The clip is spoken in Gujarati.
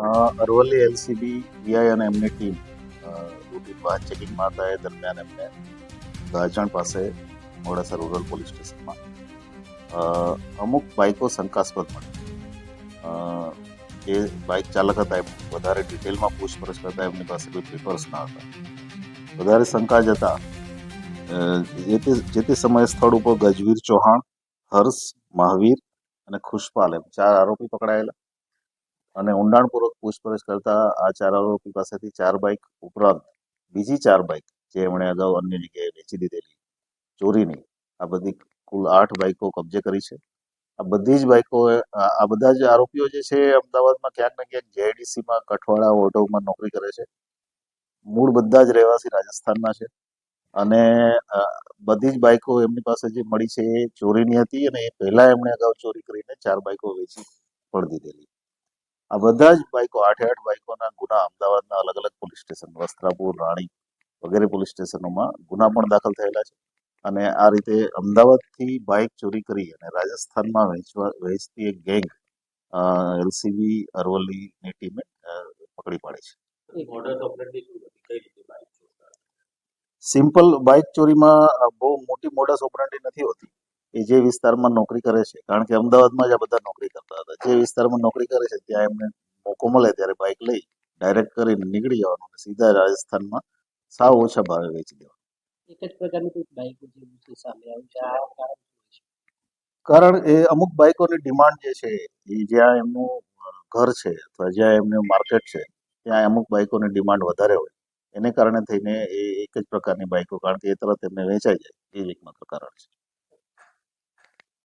અરવલ્લી એલસીબી વીઆઈ અને એમની ટીમ રૂટીન વાહન ચેકિંગમાં હતા એ દરમિયાન એમને ગાજણ પાસે મોડાસા રૂરલ પોલીસ સ્ટેશનમાં અમુક બાઇકો શંકાસ્પદ મળી એ બાઇક ચાલક હતા, એમ વધારે ડિટેલમાં પૂછપરછ કરતા એમની પાસે કોઈ પેપર્સ ના હતા. વધારે શંકા જતા જે તે જે તે સમયે સ્થળ ઉપર ગજવીર ચૌહાણ, હર્ષ મહાવીર અને ખુશપાલ એમ ચાર આરોપી પકડાયેલા. અને ઊંડાણપૂર્વક પૂછપરછ કરતા આ ચાર આરોપી પાસેથી ચાર બાઇક ઉપરાંત બીજી ચાર બાઇક જે એમણે અગાઉ અન્ય જગ્યાએ વેચી દીધેલી, ચોરીની, આ બધી કુલ આઠ બાઇકો કબજે કરી છે. આ બધી જ બાઇકો આ બધા જ આરોપીઓ જે છે અમદાવાદમાં ક્યાંક ને ક્યાંક જેઆઈડીસીમાં કઠવાડા ઓટોમાં નોકરી કરે છે. મૂળ બધા જ રહેવાસી રાજસ્થાનના છે અને બધી જ બાઇકો એમની પાસે જે મળી છે એ ચોરીની હતી અને એ પહેલા એમણે અગાઉ ચોરી કરીને ચાર બાઇકો વેચી પણ દીધેલી. આ બધા જ બાઇકો આઠે આઠ બાઇકોના ગુના અમદાવાદના અલગ અલગ પોલીસ સ્ટેશન વસ્ત્રાપુર રાણી વગેરે પોલીસ સ્ટેશનોમાં ગુના પણ દાખલ થયેલા છે. અને આ રીતે અમદાવાદથી બાઇક ચોરી કરી અને રાજસ્થાનમાં વેચવા વેચતી એક ગેંગ એલસીબી અરવલ્લીની ટીમે પકડી પાડી છે. સિમ્પલ બાઇક ચોરીમાં બહુ મોટી મોડસ ઓપરેન્ટી નથી હોતી. એ જે વિસ્તારમાં નોકરી કરે છે કારણ કે અમદાવાદમાં જ આ બધા નોકરી કરતા હતા. જે વિસ્તારમાં નોકરી કરે છે ત્યાં એમને મોકો મળે ત્યારે બાઇક લઈ ડાયરેક્ટ કરીને નીકળી જવાનું અને સીધા રાજસ્થાનમાં સાવ ઓછા ભાવે વેચી દેવાનું. એક જ પ્રકારની કોઈ બાઇક છે સામે આવ્યું છે. આ કારણ કારણ એ અમુક બાઇકોની ડિમાન્ડ જે છે એ જ્યાં એમનું ઘર છે અથવા જ્યાં એમનું માર્કેટ છે ત્યાં અમુક બાઇકોની ડિમાન્ડ વધારે હોય. એને કારણે થઈને એ એક જ પ્રકારની બાઇકો કારણ કે એ તરત એમને વેચાઈ જાય. એ એકમાત્ર કારણ છે.